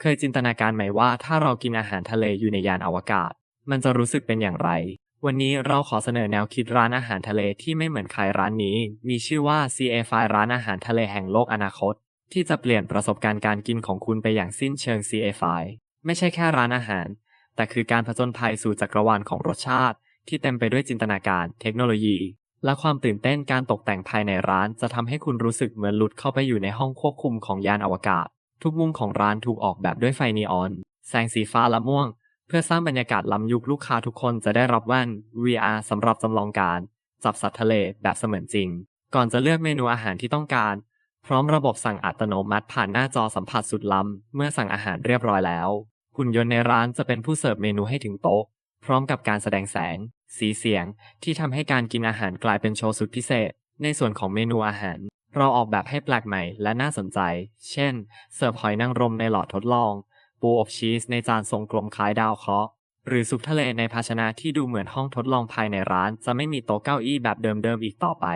เคยจินตนาการไหมว่าถ้าเรากินอาหารทะเลอยู่ในยานอวกาศ มันจะรู้สึกเป็นอย่างไร วันนี้เราขอเสนอแนวคิดร้านอาหารทะเลที่ไม่เหมือนใครร้านนี้ มีชื่อว่า CA5 ร้านอาหารทะเลแห่งโลกอนาคต ที่จะเปลี่ยนประสบการณ์การกินของคุณไปอย่างสิ้นเชิง CA5 ไม่ใช่แค่ร้านอาหาร แต่คือการผจญภัยสู่จักรวาลของรสชาติ ที่เต็มไปด้วยจินตนาการ เทคโนโลยี และความตื่นเต้นการตกแต่งภายในร้าน จะทำให้คุณรู้สึกเหมือนหลุดเข้าไปอยู่ในห้องควบคุมของยานอวกาศ ทุกมุมของร้านถูกออกแบบด้วยไฟนีออน แสงสีฟ้าและม่วง เพื่อสร้างบรรยากาศล้ำยุคลูกค้าทุกคนจะได้รับแว่น VR สำหรับจำลองการ จับสัตว์ทะเลแบบเสมือนจริง ก่อนจะเลือกเมนูอาหารที่ต้องการ พร้อมระบบสั่งอัตโนมัติผ่านหน้าจอสัมผัสสุดล้ำ เมื่อสั่งอาหารเรียบร้อยแล้วหุ่นยนต์ในร้านจะเป็นผู้เสิร์ฟเมนูให้ถึงโต๊ะ พร้อมกับการแสดงแสง สีเสียง ที่ทำให้การกินอาหารกลายเป็นโชว์สุดพิเศษ ในส่วนของเมนูอาหาร เราออกแบบให้แปลกใหม่และน่าสนใจ เช่น เสิร์ฟหอยนางรมในหลอดทดลอง ปูอบชีสในจานทรงกลมคล้ายดาวเคราะห์ หรือซุปทะเลในภาชนะที่ดูเหมือนห้องทดลองภายในร้าน จะไม่มีโต๊ะเก้าอี้แบบเดิมๆอีกต่อไป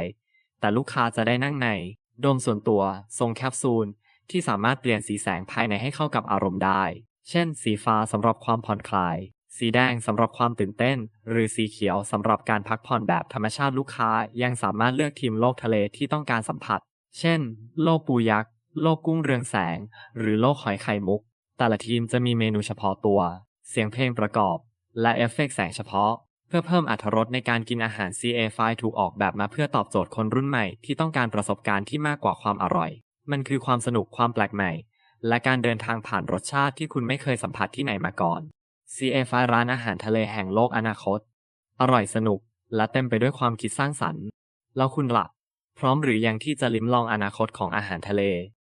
แต่ลูกค้าจะได้นั่งใน โดมส่วนตัว ทรงแคปซูล ที่สามารถเปลี่ยนสีแสงภายในให้เข้ากับอารมณ์ได้ เช่น สีฟ้าสำหรับความผ่อนคลายสีแดงสำหรับความตื่นเต้น หรือสีเขียวสำหรับการพักผ่อนแบบธรรมชาติลูกค้า ยังสามารถเลือกทีมโลกทะเลที่ต้องการสัมผัส เช่น โลกปูยักษ์ โลกกุ้งเรืองแสง หรือโลกหอยไข่มุก แต่ละทีมจะมีเมนูเฉพาะตัว เสียงเพลงประกอบ และเอฟเฟกต์แสงเฉพาะ เพื่อเพิ่มอรรถรสในการกินอาหาร CA5 ถูกออกแบบมาเพื่อตอบโจทย์คนรุ่นใหม่ที่ต้องการประสบการณ์ที่มากกว่าความอร่อย มันคือความสนุกความแปลกใหม่ และการเดินทางผ่านรสชาติที่คุณไม่เคยสัมผัสที่ไหนมาก่อน CA5 ร้านอาหารทะเลแห่งโลกอนาคต อร่อยสนุกและเต็มไปด้วยความคิดสร้างสรรค์ แล้วคุณล่ะ พร้อมหรือยังที่จะลิ้มลองอนาคตของอาหารทะเล